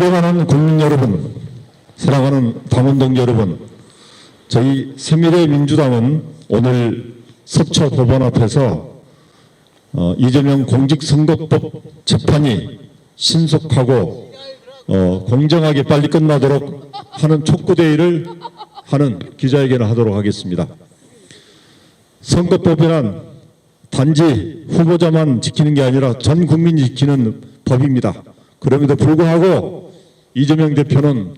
존경하는 국민 여러분, 사랑하는 당원동 여러분, 저희 새미래 민주당은 오늘 서초 법원 앞에서 어, 이재명 공직선거법 재판이 신속하고 어, 공정하게 빨리 끝나도록 하는 촉구대회를 하는 기자회견을 하도록 하겠습니다. 선거법이란 단지 후보자만 지키는 게 아니라 전 국민이 지키는 법입니다. 그럼에도 불구하고 이재명 대표는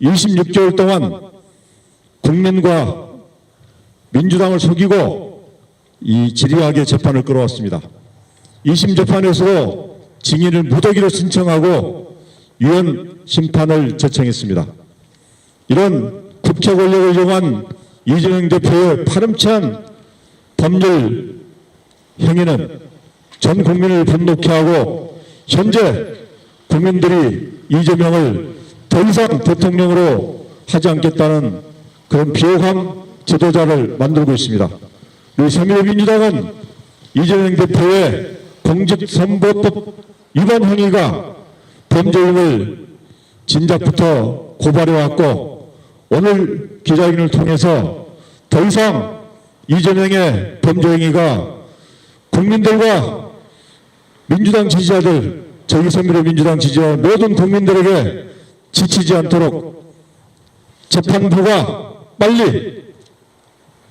26개월 동안 국민과 민주당을 속이고 이 지리하게 재판을 끌어왔습니다. 2심 재판에서도 증인을 무더기로 신청하고 유언 심판을 제청했습니다. 이런 국회 권력을 이용한 이재명 대표의 파렴치한 법률 행위는 전 국민을 분노케 하고 현재 국민들이 이재명을 더 이상 대통령으로 하지 않겠다는 그런 비호감 지도자를 만들고 있습니다. 우리 새누리민주당은 이재명 대표의 공직선거법 위반 행위가 범죄임을 진작부터 고발해왔고 오늘 기자회견을 통해서 더 이상 이재명의 범죄 행위가 국민들과 민주당 지지자들, 저희 새누리 민주당 지지자 모든 국민들에게 지치지 않도록 재판부가 빨리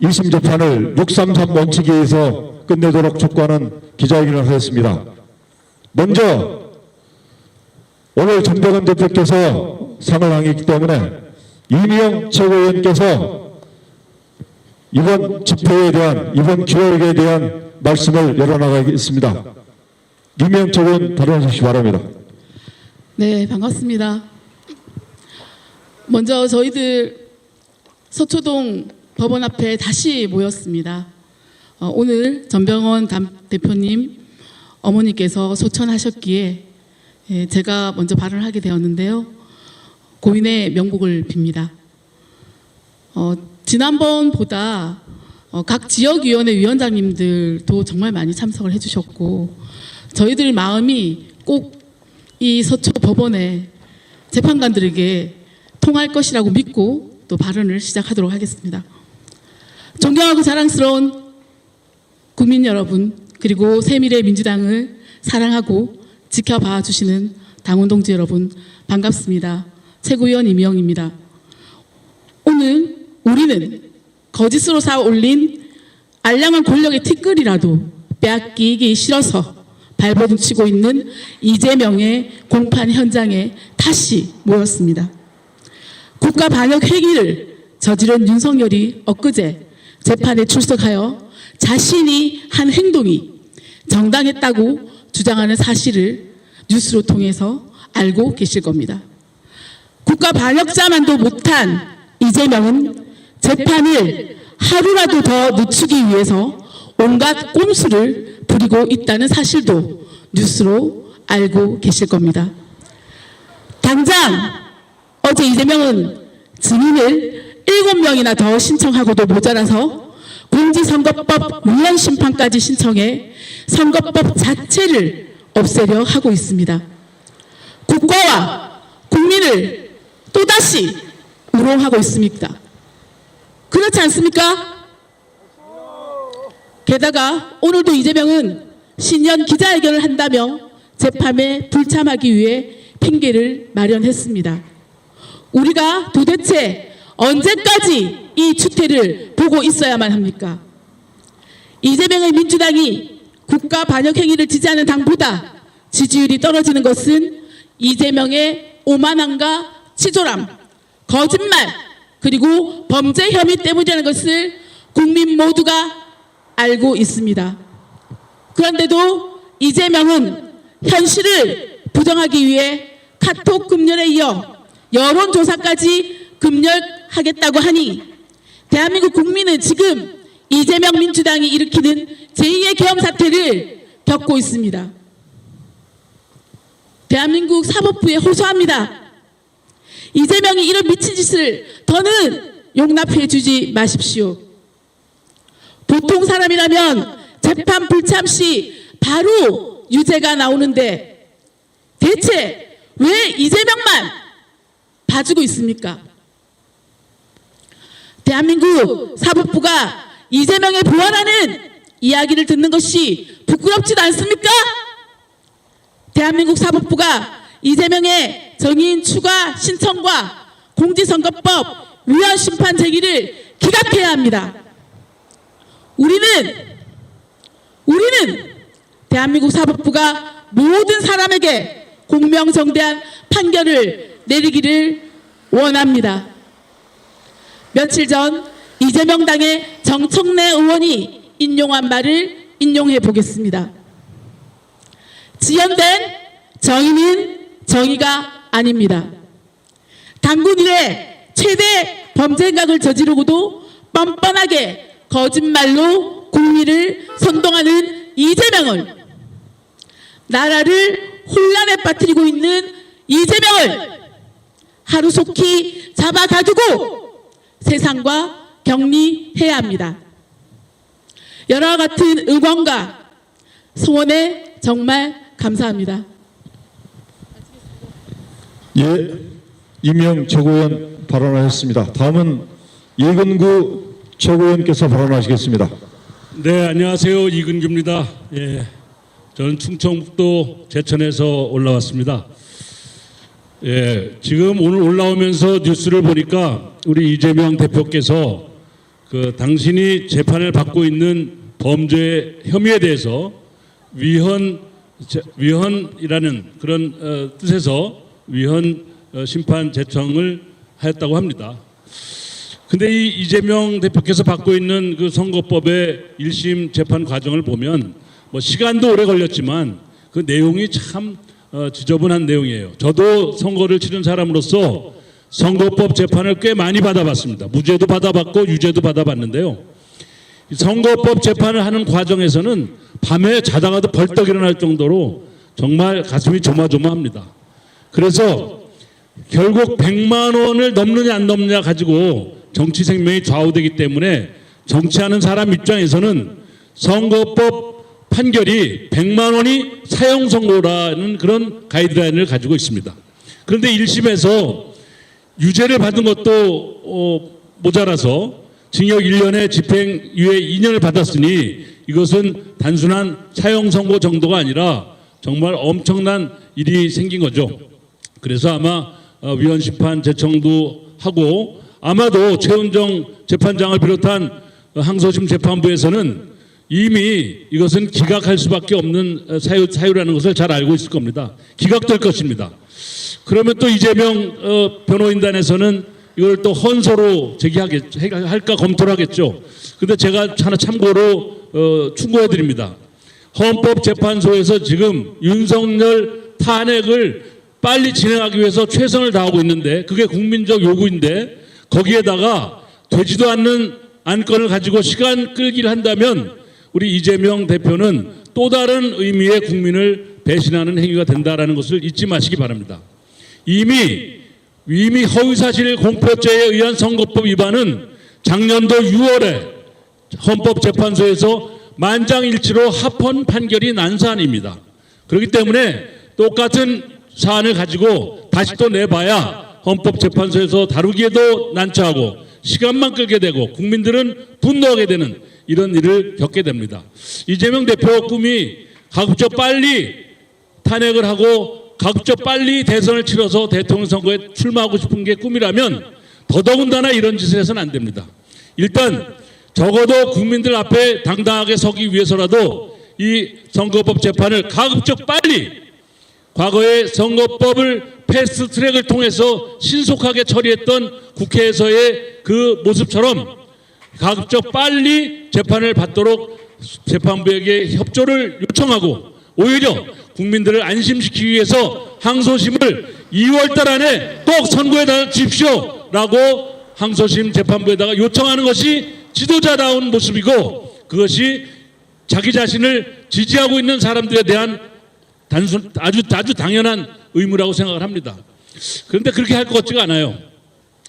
2심 재판을 633 원칙에 의해서 끝내도록 촉구하는 기자회견을 하였습니다. 먼저 오늘 전백원 대표께서 상을 항했기 때문에 이미영 최고위원께서 이번 집회에 대한 이번 기획에 대한 말씀을 열어나가겠습니다. 최고위원 발언하시기 바랍니다. 네, 반갑습니다. 먼저 저희들 서초동 법원 앞에 다시 모였습니다. 어, 오늘 전병원 담- 대표님 어머니께서 소천하셨기에 예, 제가 먼저 발언을 하게 되었는데요. 고인의 명복을 빕니다. 어, 지난번보다 어, 각 지역위원회 위원장님들도 정말 많이 참석을 해주셨고 저희들 마음이 꼭 이 서초 법원의 재판관들에게 통할 것이라고 믿고 또 발언을 시작하도록 하겠습니다. 존경하고 자랑스러운 국민 여러분 그리고 새미래 민주당을 사랑하고 지켜봐 주시는 당원 동지 여러분 반갑습니다. 최고위원 이명입니다. 오늘 우리는 거짓으로 쌓아 올린 알량한 권력의 티끌이라도 빼앗기기 싫어서 발버둥 치고 있는 이재명의 공판 현장에 다시 모였습니다. 국가 반역 회기를 저지른 윤석열이 엊그제 재판에 출석하여 자신이 한 행동이 정당했다고 주장하는 사실을 뉴스로 통해서 알고 계실 겁니다. 국가 반역자만도 못한 이재명은 재판을 하루라도 더 늦추기 위해서 온갖 꼼수를 부리고 있다는 사실도 뉴스로 알고 계실 겁니다. 당장 어제 이재명은 증인을 7명이나 더 신청하고도 모자라서 공직선거법 위헌 심판까지 신청해 선거법 자체를 없애려 하고 있습니다. 국가와 국민을 또다시 우롱하고 있습니까? 그렇지 않습니까? 게다가 오늘도 이재명은 신년 기자회견을 한다며 재판에 불참하기 위해 핑계를 마련했습니다. 우리가 도대체 언제까지 이 추태를 보고 있어야만 합니까? 이재명의 민주당이 국가 반역 행위를 지지하는 당보다 지지율이 떨어지는 것은 이재명의 오만함과 치졸함, 거짓말, 그리고 범죄 혐의 때문이라는 것을 국민 모두가 알고 있습니다. 그런데도 이재명은 현실을 부정하기 위해 카톡 금연에 이어 여론조사까지 금연하겠다고 하니 대한민국 국민은 지금 이재명 민주당이 일으키는 제2의 계엄 사태를 겪고 있습니다. 대한민국 사법부에 호소합니다. 이재명이 이런 미친 짓을 더는 용납해 주지 마십시오. 보통 사람이라면 재판 불참 시 바로 유죄가 나오는데 대체 왜 이재명만 봐주고 있습니까? 대한민국 사법부가 이재명의 보완하는 이야기를 듣는 것이 부끄럽지도 않습니까? 대한민국 사법부가 이재명의 정의인 추가 신청과 공직선거법 위헌 심판 제기를 기각해야 합니다. 우리는 우리는 대한민국 사법부가 모든 사람에게 공명정대한 판결을 내리기를 원합니다. 며칠 전 이재명 당의 정청래 의원이 인용한 말을 인용해 보겠습니다. 지연된 정의는 정의가 아닙니다. 당군 이래 최대 범죄 행각을 저지르고도 뻔뻔하게 거짓말로 국민을 선동하는 이재명을 나라를 혼란에 빠뜨리고 있는 이재명을 하루속히 잡아가두고 세상과 격리해야 합니다. 여러 같은 응원과 소원에 정말 감사합니다. 예, 이명 최고위원 발언하셨습니다. 다음은 예근구 최고위원께서 발언하시겠습니다. 네, 안녕하세요. 이근규입니다. 예, 저는 충청북도 제천에서 올라왔습니다. 예, 지금 오늘 올라오면서 뉴스를 보니까 우리 이재명 대표께서 그 당신이 재판을 받고 있는 범죄 혐의에 대해서 위헌 제- 위헌이라는 그런 어, 뜻에서 위헌 어, 심판 제청을 하였다고 합니다. 근데 이 이재명 대표께서 받고 있는 그 선거법의 1심 재판 과정을 보면 뭐 시간도 오래 걸렸지만 그 내용이 참 어, 지저분한 내용이에요. 저도 선거를 치른 사람으로서 선거법 재판을 꽤 많이 받아봤습니다. 무죄도 받아봤고 유죄도 받아봤는데요. 이 선거법 재판을 하는 과정에서는 밤에 자다가도 벌떡 일어날 정도로 정말 가슴이 조마조마합니다. 그래서 결국 100만 원을 넘느냐 안 넘느냐 가지고 정치 생명이 좌우되기 때문에 정치하는 사람 입장에서는 선거법 판결이 100만 원이 사형 선고라는 그런 가이드라인을 가지고 있습니다. 그런데 1심에서 유죄를 받은 것도 어, 모자라서 징역 1년에 집행유예 2년을 받았으니 이것은 단순한 사형 선고 정도가 아니라 정말 엄청난 일이 생긴 거죠. 그래서 아마 어, 위헌 심판 제청도 하고 아마도 최은정 재판장을 비롯한 어, 항소심 재판부에서는 이미 이것은 기각할 수밖에 없는 어, 사유, 사유라는 것을 잘 알고 있을 겁니다. 기각될 것입니다. 그러면 또 이재명 어, 변호인단에서는 이걸 또 헌소로 제기하겠 할까 검토를 하겠죠. 근데 제가 하나 참고로 어, 충고해 드립니다. 헌법재판소에서 지금 윤석열 탄핵을 빨리 진행하기 위해서 최선을 다하고 있는데 그게 국민적 요구인데 거기에다가 되지도 않는 안건을 가지고 시간 끌기를 한다면 우리 이재명 대표는 또 다른 의미의 국민을 배신하는 행위가 된다라는 것을 잊지 마시기 바랍니다. 이미 이미 허위사실 공표죄에 의한 선거법 위반은 작년도 6월에 헌법재판소에서 만장일치로 합헌 판결이 난 사안입니다. 그렇기 때문에 똑같은 사안을 가지고 다시 또 내봐야 헌법재판소에서 다루기에도 난처하고 시간만 끌게 되고 국민들은 분노하게 되는 이런 일을 겪게 됩니다. 이재명 대표 꿈이 가급적 빨리 탄핵을 하고 가급적 빨리 대선을 치러서 대통령 선거에 출마하고 싶은 게 꿈이라면 더더군다나 이런 짓을 해서는 안 됩니다. 일단 적어도 국민들 앞에 당당하게 서기 위해서라도 이 선거법 재판을 가급적 빨리 과거에 선거법을 패스트 트랙을 통해서 신속하게 처리했던 국회에서의 그 모습처럼 가급적 빨리 재판을 받도록 재판부에게 협조를 요청하고 오히려 국민들을 안심시키기 위해서 항소심을 2월달 안에 꼭 선고해 주십시오 라고 항소심 재판부에다가 요청하는 것이 지도자다운 모습이고 그것이 자기 자신을 지지하고 있는 사람들에 대한 단순 아주 아주 당연한 의무라고 생각을 합니다. 그런데 그렇게 할 것 같지가 않아요.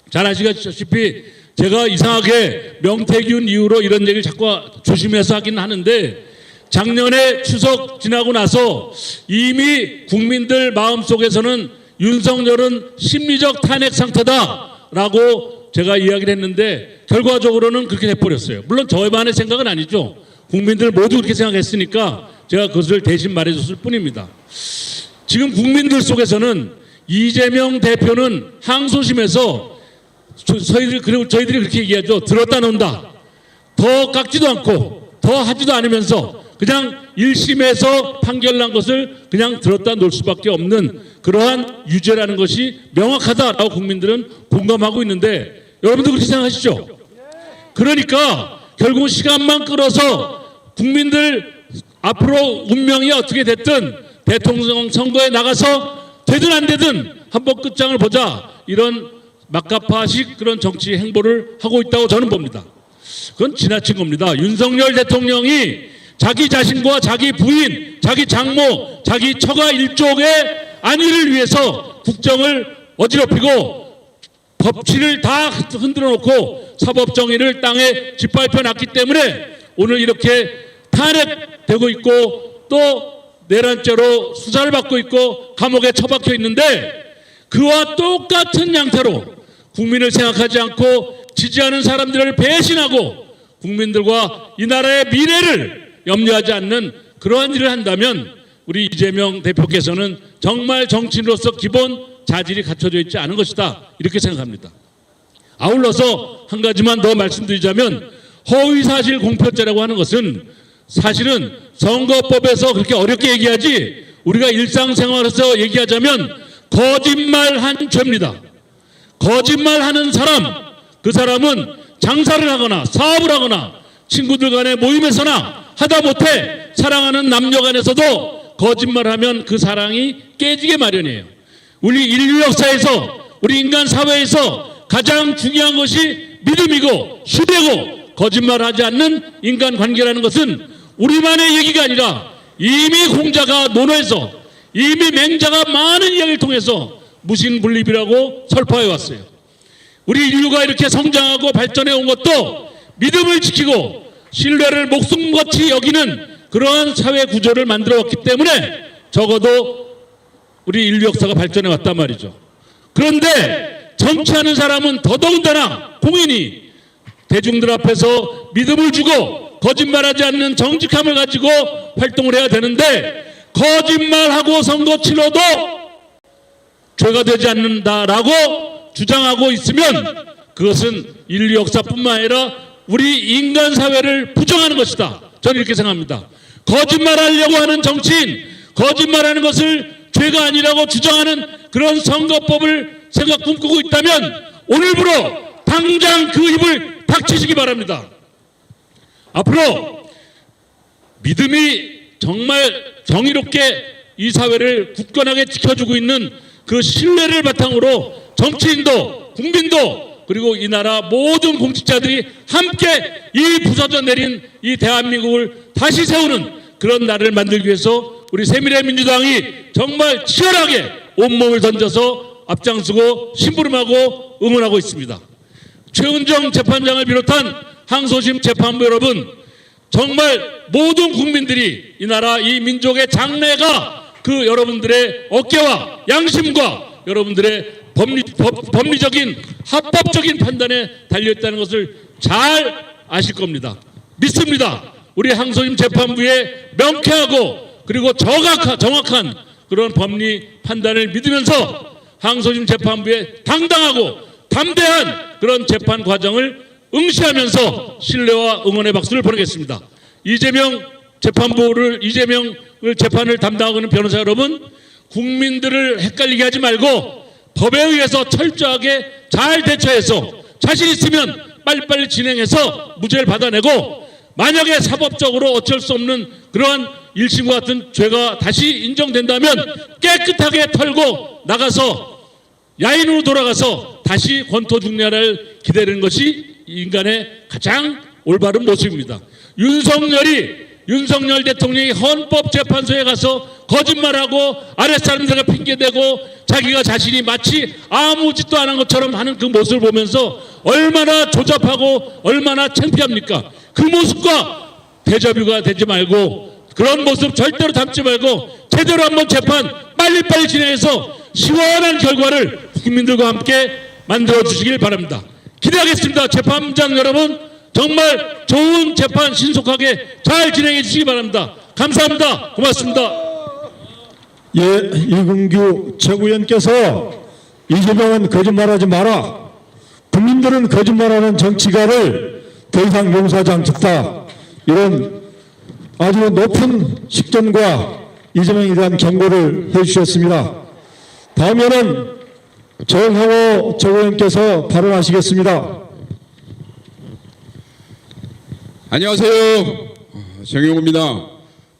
잘 아시다시피 제가 이상하게 명태균 이후로 이런 얘기를 자꾸 조심해서 하긴 하는데 작년에 추석 지나고 나서 이미 국민들 마음속에서는 윤석열은 심리적 탄핵 상태다라고 제가 이야기를 했는데 결과적으로는 그렇게 돼버렸어요. 물론 저만의 생각은 아니죠. 국민들 모두 그렇게 생각했으니까 제가 그것을 대신 말해줬을 뿐입니다. 지금 국민들 속에서는 이재명 대표는 항소심에서 저, 저희들 그리고 저희들이 그렇게 얘기하죠. 들었다 놓는다. 더 깎지도 않고 더 하지도 않으면서 그냥 1심에서 판결 난 것을 그냥 들었다 놓을 수밖에 없는 그러한 유죄라는 것이 명확하다라고 국민들은 공감하고 있는데 여러분도 그렇게 생각하시죠? 그러니까 결국 시간만 끌어서 국민들 앞으로 운명이 어떻게 됐든 대통령 선거에 나가서 되든 안 되든 한번 끝장을 보자 이런 막가파식 그런 정치 행보를 하고 있다고 저는 봅니다. 그건 지나친 겁니다. 윤석열 대통령이 자기 자신과 자기 부인, 자기 장모, 자기 처가 일족의 안위를 위해서 국정을 어지럽히고 법치를 다 흔들어 놓고 사법 정의를 땅에 짓밟혀 놨기 때문에 오늘 이렇게 탄핵되고 있고 또 내란죄로 수사를 받고 있고 감옥에 처박혀 있는데 그와 똑같은 양태로 국민을 생각하지 않고 지지하는 사람들을 배신하고 국민들과 이 나라의 미래를 염려하지 않는 그러한 일을 한다면 우리 이재명 대표께서는 정말 정치인으로서 기본 자질이 갖춰져 있지 않은 것이다 이렇게 생각합니다. 아울러서 한 가지만 더 말씀드리자면 허위사실 공표죄라고 하는 것은 사실은 선거법에서 그렇게 어렵게 얘기하지 우리가 일상생활에서 얘기하자면 거짓말 한 죄입니다. 거짓말 하는 사람 그 사람은 장사를 하거나 사업을 하거나 친구들 간의 모임에서나 하다 못해 사랑하는 남녀 간에서도 거짓말하면 그 사랑이 깨지게 마련이에요. 우리 인류 역사에서 우리 인간 사회에서 가장 중요한 것이 믿음이고 신뢰고 거짓말하지 않는 인간 관계라는 것은 우리만의 얘기가 아니라 이미 공자가 논어에서 이미 맹자가 많은 이야기를 통해서 무신분립이라고 설파해 왔어요. 우리 인류가 이렇게 성장하고 발전해 온 것도 믿음을 지키고 신뢰를 목숨같이 여기는 그러한 사회 구조를 만들어 왔기 때문에 적어도 우리 인류 역사가 발전해 왔단 말이죠. 그런데 정치하는 사람은 더더군다나 공인이 대중들 앞에서 믿음을 주고 거짓말하지 않는 정직함을 가지고 활동을 해야 되는데 거짓말하고 선거 치러도 죄가 되지 않는다라고 주장하고 있으면 그것은 인류 역사뿐만 아니라 우리 인간 사회를 부정하는 것이다. 저는 이렇게 생각합니다. 거짓말하려고 하는 정치인, 거짓말하는 것을 죄가 아니라고 주장하는 그런 선거법을 생각 꿈꾸고 있다면 오늘부로 당장 그 입을 닥치시기 바랍니다. 앞으로 믿음이 정말 정의롭게 이 사회를 굳건하게 지켜주고 있는 그 신뢰를 바탕으로 정치인도 국민도 그리고 이 나라 모든 공직자들이 함께 이 부서져 내린 이 대한민국을 다시 세우는 그런 날을 만들기 위해서 우리 새미래민주당이 정말 치열하게 온몸을 던져서 앞장서고 심부름하고 응원하고 있습니다. 최은정 재판장을 비롯한 항소심 재판부 여러분 정말 모든 국민들이 이 나라 이 민족의 장래가 그 여러분들의 어깨와 양심과 여러분들의 법리, 법, 법리적인 합법적인 판단에 달려있다는 것을 잘 아실 겁니다. 믿습니다. 우리 항소심 재판부의 명쾌하고 그리고 정확한, 정확한 그런 법리 판단을 믿으면서 항소심 재판부의 당당하고 담대한 그런 재판 과정을 응시하면서 신뢰와 응원의 박수를 보내겠습니다. 이재명 재판부를 이재명을 재판을 담당하고 있는 변호사 여러분, 국민들을 헷갈리게 하지 말고 법에 의해서 철저하게 잘 대처해서 자신 있으면 빨리빨리 진행해서 무죄를 받아내고 만약에 사법적으로 어쩔 수 없는 그러한 일심과 같은 죄가 다시 인정된다면 깨끗하게 털고 나가서 야인으로 돌아가서 다시 권토 중례를 기다리는 것이 인간의 가장 올바른 모습입니다. 윤석열이 윤석열 대통령이 헌법재판소에 가서 거짓말하고 아랫사람들과 핑계대고 자기가 자신이 마치 아무 짓도 안 한 것처럼 하는 그 모습을 보면서 얼마나 조잡하고 얼마나 창피합니까? 그 모습과 대자뷰가 되지 말고 그런 모습 절대로 담지 말고 제대로 한번 재판 빨리빨리 진행해서 시원한 결과를 국민들과 함께 만들어 주시길 바랍니다. 기대하겠습니다. 재판장 여러분 정말 좋은 재판 신속하게 잘 진행해 주시기 바랍니다. 감사합니다. 고맙습니다. 예, 이근규 최고위원께서 이재명은 거짓말하지 마라. 국민들은 거짓말하는 정치가를 더 이상 용서하지 않겠다. 이런 아주 높은 식견과 이재명에 대한 경고를 해주셨습니다. 다음에는 정형호 최고위원께서 발언하시겠습니다. 안녕하세요. 어, 정영호입니다.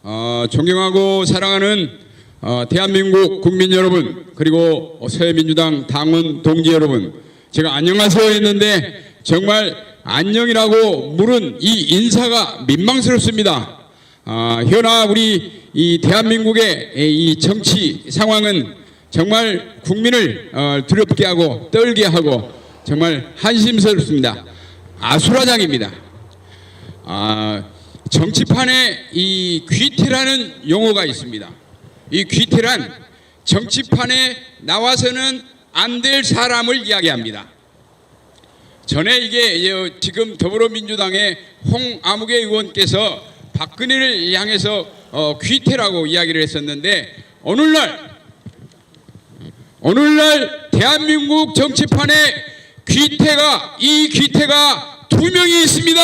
어, 존경하고 사랑하는 어, 대한민국 국민 여러분 그리고 새민주당 당원 동지 여러분 제가 안녕하세요 했는데 정말 안녕이라고 물은 이 인사가 민망스럽습니다. 아, 현아 우리 이 대한민국의 이 정치 상황은 정말 국민을 어, 두렵게 하고 떨게 하고 정말 한심스럽습니다. 아수라장입니다. 아, 정치판에 이 귀태라는 용어가 있습니다. 이 귀태란 정치판에 나와서는 안 될 사람을 이야기합니다. 전에 이게 지금 더불어민주당의 홍아무개 의원께서 박근혜를 향해서 어, 귀태라고 이야기를 했었는데 오늘날 오늘날 대한민국 정치판에 귀태가 이 귀태가 두 명이 있습니다.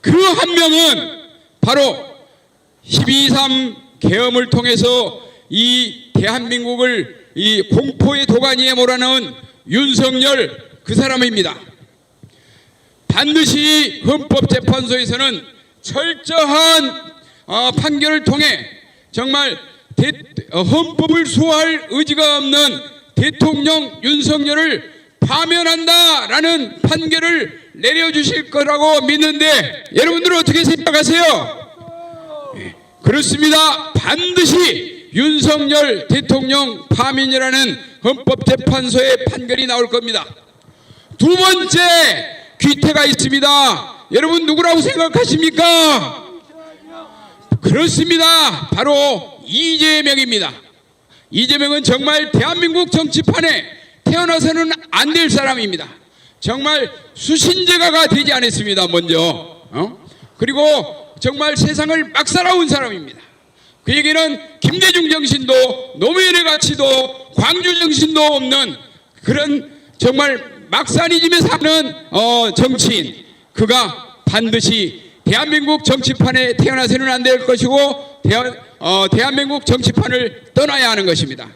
그 한 명은 바로 12.3 계엄을 통해서 이 대한민국을 이 공포의 도가니에 몰아넣은 윤석열 그 사람입니다. 반드시 헌법재판소에서는 철저한 어, 판결을 통해 정말 헌법을 수호할 의지가 없는 대통령 윤석열을 파면한다라는 판결을 내려주실 거라고 믿는데 여러분들은 어떻게 생각하세요? 예, 그렇습니다. 반드시 윤석열 대통령 파면이라는 헌법재판소의 판결이 나올 겁니다. 두 번째 귀태가 있습니다. 여러분 누구라고 생각하십니까? 그렇습니다. 바로 이재명입니다. 이재명은 정말 대한민국 정치판에 태어나서는 안 될 사람입니다. 정말 수신제가가 되지 않았습니다. 먼저 어? 그리고 정말 세상을 막 살아온 사람입니다. 그에게는 김대중 정신도 노무현의 가치도 광주 정신도 없는 그런 정말 막사니즘에 사는 어, 정치인 그가 반드시 대한민국 정치판에 태어나서는 안 될 것이고 대한, 어, 대한민국 정치판을 떠나야 하는 것입니다.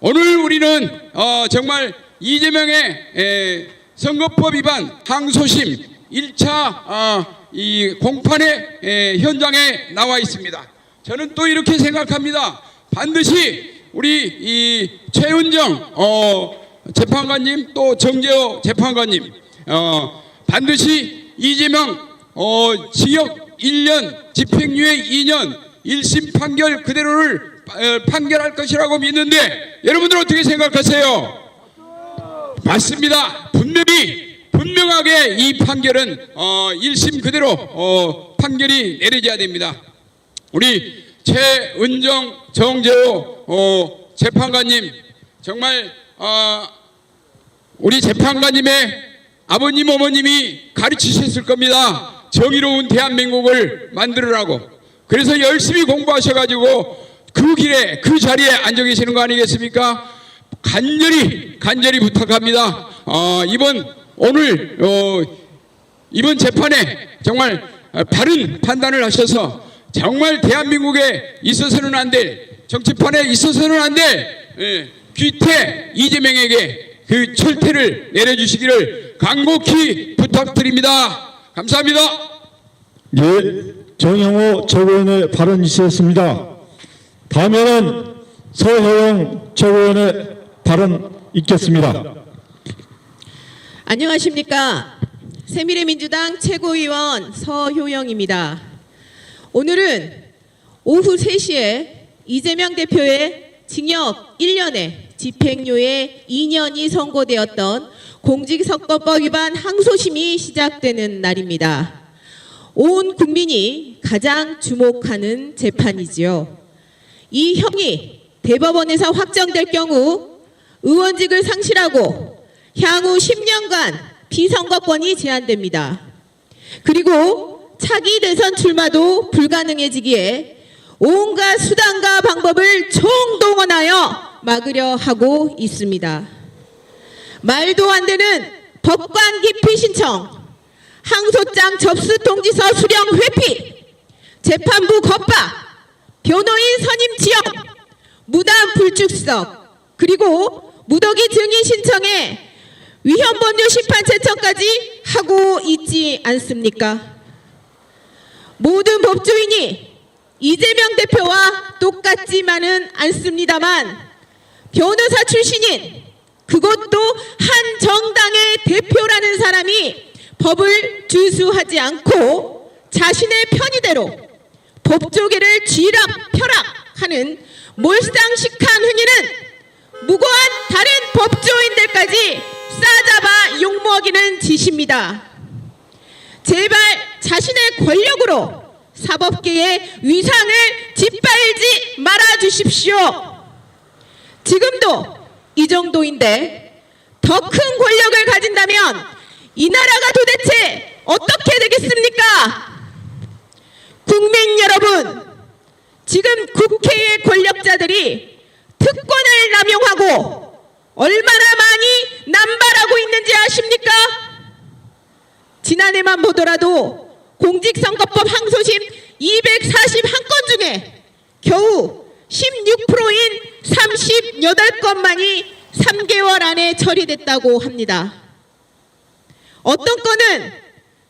오늘 우리는 어, 정말 이재명의 에, 선거법 위반 항소심 1차 어, 이 공판의 에, 현장에 나와 있습니다. 저는 또 이렇게 생각합니다. 반드시 우리 이 최은정 어, 재판관님 또 정재호 재판관님 어, 반드시 이재명 어, 징역 1년 집행유예 2년 1심 판결 그대로를 어, 판결할 것이라고 믿는데 여러분들 어떻게 생각하세요? 맞습니다. 분명히 분명하게 이 판결은 어, 1심 그대로 어, 판결이 내려져야 됩니다. 우리 최은정 정재호 어, 재판관님 정말 어, 우리 재판관님의 아버님 어머님이 가르치셨을 겁니다. 정의로운 대한민국을 만들으라고. 그래서 열심히 공부하셔가지고 그 길에 그 자리에 앉아 계시는 거 아니겠습니까? 간절히 간절히 부탁합니다. 어, 이번 오늘 어, 이번 재판에 정말 어, 바른 판단을 하셔서 정말 대한민국에 있어서는 안 될 정치판에 있어서는 안 될 귀태 이재명에게 그 철퇴를 내려주시기를 간곡히 부탁드립니다. 감사합니다. 예, 정형호 최고위원의 발언 있었습니다. 다음에는 서혜영 최고위원의 발언 있겠습니다. 안녕하십니까. 새미래민주당 최고위원 서효영입니다. 오늘은 오후 3시에 이재명 대표의 징역 1년에 집행유예 2년이 선고되었던 공직선거법 위반 항소심이 시작되는 날입니다. 온 국민이 가장 주목하는 재판이지요. 이 형이 대법원에서 확정될 경우 의원직을 상실하고 향후 10년간 비선거권이 제한됩니다. 그리고 차기 대선 출마도 불가능해지기에 온갖 수단과 방법을 총동원하여 막으려 하고 있습니다. 말도 안 되는 법관 기피 신청, 항소장 접수 통지서 수령 회피, 재판부 겁박, 변호인 선임 지역, 무단 불출석, 그리고 무더기 증인 신청에 위헌법률 심판 제청까지 하고 있지 않습니까? 모든 법조인이 이재명 대표와 똑같지만은 않습니다만 변호사 출신인 그것도 한 정당의 대표라는 사람이 법을 준수하지 않고 자신의 편의대로 법조계를 쥐락 펴락하는 몰상식한 행위는 무고한 다른 법조인들까지 싸잡아 욕먹이는 짓입니다. 제발 자신의 권력으로 사법계의 위상을 짓밟지 말아 주십시오. 지금도 이 정도인데 더 큰 권력을 가진다면 이 나라가 도대체 어떻게 되겠습니까? 국민 여러분, 지금 국회의 권력자들이 특권을 남용하고 얼마나 많이 남발하고 있는지 아십니까? 지난해만 보더라도 공직선거법 항소심 241건 중에 겨우 16%인 38건만이 3개월 안에 처리됐다고 합니다. 어떤 건은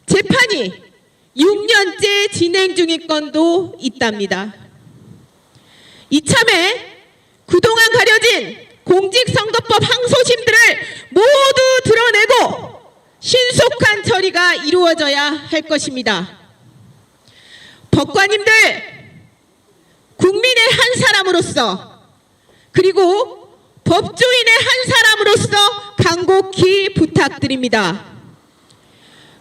재판이 6년째 진행 중인 건도 있답니다. 이참에 그동안 가려진 공직선거법 항소심들을 모두 드러내고 신속한 처리가 이루어져야 할 것입니다. 법관님들, 국민의 한 사람으로서 그리고 법조인의 한 사람으로서 간곡히 부탁드립니다.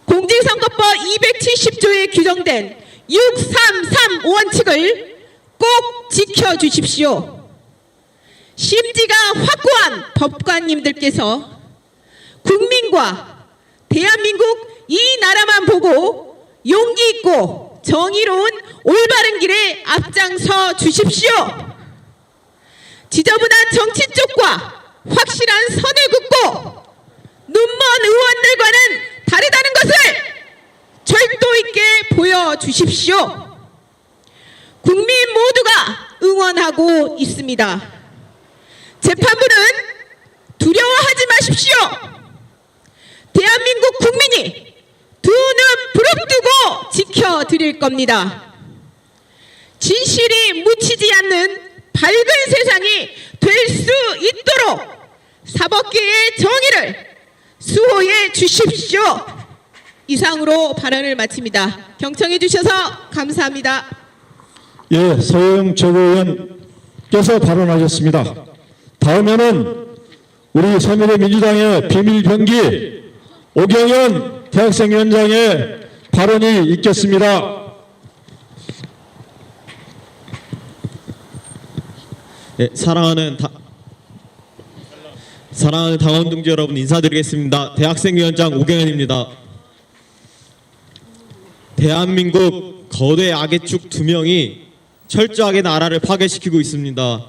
공직선거법 270조에 규정된 633 원칙을 꼭 지켜주십시오. 심지가 확고한 법관님들께서 국민과 대한민국 이 나라만 보고 용기 있고 정의로운 올바른 길에 앞장서 주십시오. 지저분한 정치 쪽과 확실한 선을 긋고 눈먼 의원들과는 다르다는 것을 절도 있게 보여주십시오. 국민 모두가 응원하고 있습니다. 재판부는 두려워하지 마십시오. 대한민국 국민이 두 눈 부릅뜨고 지켜드릴 겁니다. 진실이 묻히지 않는 밝은 세상이 될 수 있도록 사법계의 정의를 수호해 주십시오. 이상으로 발언을 마칩니다. 경청해 주셔서 감사합니다. 예, 서영 최고위원께서 발언하셨습니다. 다음에는 우리 새누리민주당의 비밀 병기 오경현 대학생위원장의 발언이 있겠습니다. 예, 사랑하는 다, 사랑하는 당원 동지 여러분 인사드리겠습니다. 대학생위원장 오경현입니다. 대한민국 거대 악의 축 두 명이 철저하게 나라를 파괴시키고 있습니다.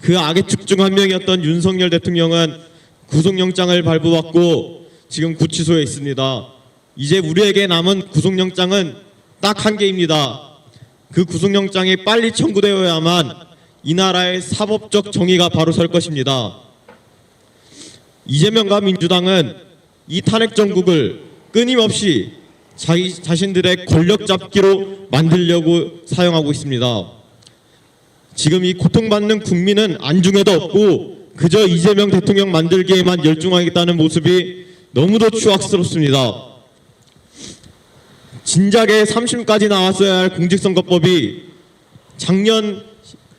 그 악의 축 중 한 명이었던 윤석열 대통령은 구속영장을 발부받고 지금 구치소에 있습니다. 이제 우리에게 남은 구속영장은 딱 한 개입니다. 그 구속영장이 빨리 청구되어야만 이 나라의 사법적 정의가 바로 설 것입니다. 이재명과 민주당은 이 탄핵 정국을 끊임없이 자기 자신들의 권력 잡기로 만들려고 사용하고 있습니다. 지금 이 고통받는 국민은 안중에도 없고 그저 이재명 대통령 만들기에만 열중하겠다는 모습이 너무도 추악스럽습니다. 진작에 3심까지 나왔어야 할 공직선거법이 작년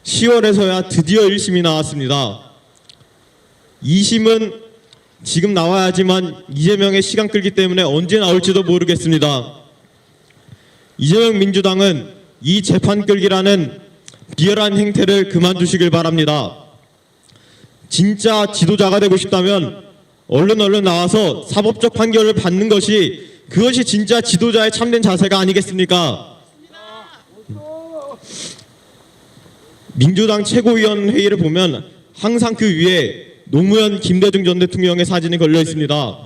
10월에서야 드디어 1심이 나왔습니다. 2심은 지금 나와야지만 이재명의 시간 끌기 때문에 언제 나올지도 모르겠습니다. 이재명 민주당은 이 재판 끌기라는 비열한 행태를 그만두시길 바랍니다. 진짜 지도자가 되고 싶다면 얼른 얼른 나와서 사법적 판결을 받는 것이 그것이 진짜 지도자의 참된 자세가 아니겠습니까? 민주당 최고위원 회의를 보면 항상 그 위에 노무현 김대중 전 대통령의 사진이 걸려 있습니다.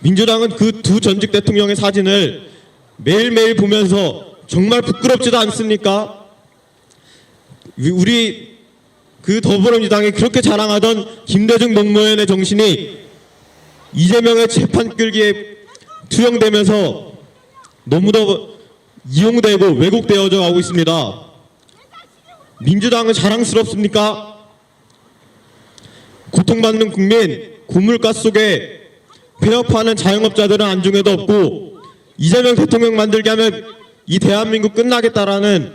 민주당은 그 두 전직 대통령의 사진을 매일매일 보면서 정말 부끄럽지도 않습니까? 위- 우리 그 더불어민주당이 그렇게 자랑하던 김대중 노무현의 정신이 이재명의 재판 끌기에 투영되면서 너무도 이용되고 왜곡되어져 가고 있습니다. 민주당은 자랑스럽습니까? 고통받는 국민, 고물가 속에 폐업하는 자영업자들은 안중에도 없고 이재명 대통령 만들게 하면 이 대한민국 끝나겠다라는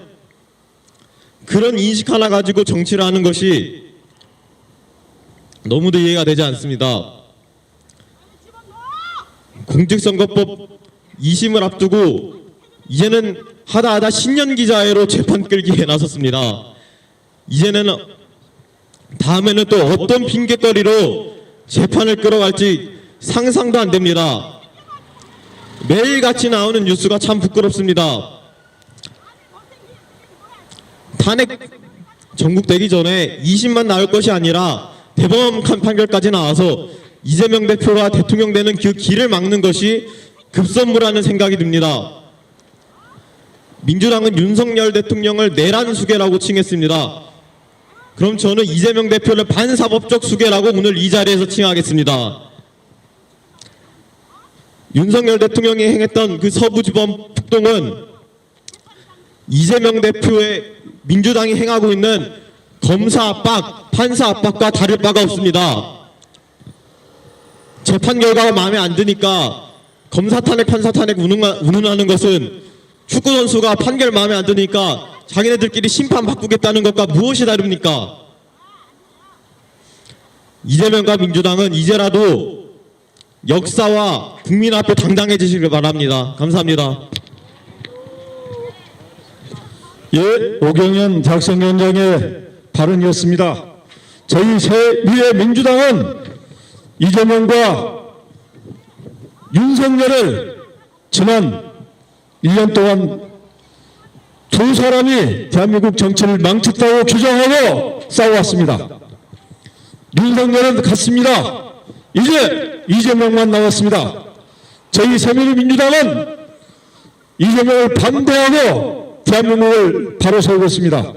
그런 인식 하나 가지고 정치를 하는 것이 너무도 이해가 되지 않습니다. 공직선거법 2심을 앞두고 이제는 하다 하다 신년 기자회로 재판 끌기에 나섰습니다. 이제는 다음에는 또 어떤 핑계거리로 재판을 끌어갈지 상상도 안 됩니다. 매일같이 나오는 뉴스가 참 부끄럽습니다. 탄핵 전국되기 전에 20만 나올 것이 아니라 대법원 판결까지 나와서 이재명 대표가 대통령 되는 그 길을 막는 것이 급선무라는 생각이 듭니다. 민주당은 윤석열 대통령을 내란 수계라고 칭했습니다. 그럼 저는 이재명 대표를 반사법적 수계라고 오늘 이 자리에서 칭하겠습니다. 윤석열 대통령이 행했던 그 서부지법 폭동은 이재명 대표의 민주당이 행하고 있는 검사 압박, 판사 압박과 다를 바가 없습니다. 재판 결과가 마음에 안 드니까 검사 탄핵, 판사 탄핵 운운하- 운운하는 것은 축구 선수가 판결 마음에 안 드니까 자기네들끼리 심판 바꾸겠다는 것과 무엇이 다릅니까? 이재명과 민주당은 이제라도 역사와 국민 앞에 당당해지시길 바랍니다. 감사합니다. 예, 오경현 작성위원장의 발언이었습니다. 저희 새미래 민주당은 이재명과 윤석열을 지난 1년 동안 두 사람이 대한민국 정치를 망쳤다고 규정하고 싸워왔습니다. 윤석열은 갔습니다. 이제 이재명만 남았습니다. 저희 새미래민주당은 이재명을 반대하고 대한민국을 바로 세우고 있습니다.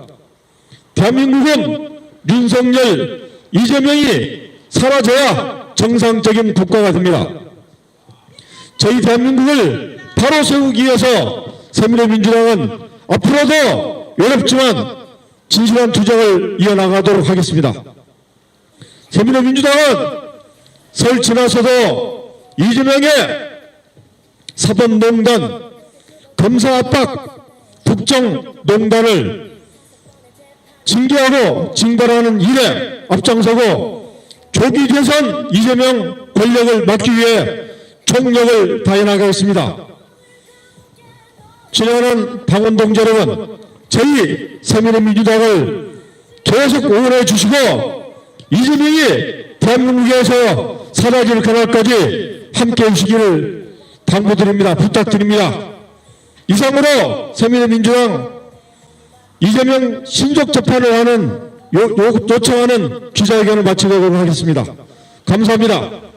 대한민국은 윤석열, 이재명이 사라져야 정상적인 국가가 됩니다. 저희 대한민국을 바로 세우기 위해서 새미래민주당은 앞으로도 외롭지만 진실한 투쟁을 이어나가도록 하겠습니다. 새미래민주당은 설 지나서도 이재명의 사법농단, 검사 압박, 국정농단을 징계하고 징벌하는 일에 앞장서고 조기 개선 이재명 권력을 막기 위해 총력을 다해 나가겠습니다. 지나가는 방원동 여러분, 저희 새미래민주당을 계속 응원해 주시고 이재명이 대한민국에서 사라질 그날까지 함께 해 주시기를 당부드립니다. 부탁드립니다. 이상으로 새미래민주당 이재명 신속 재판을 하는 요, 요, 요청하는 기자회견을 마치도록 하겠습니다. 감사합니다.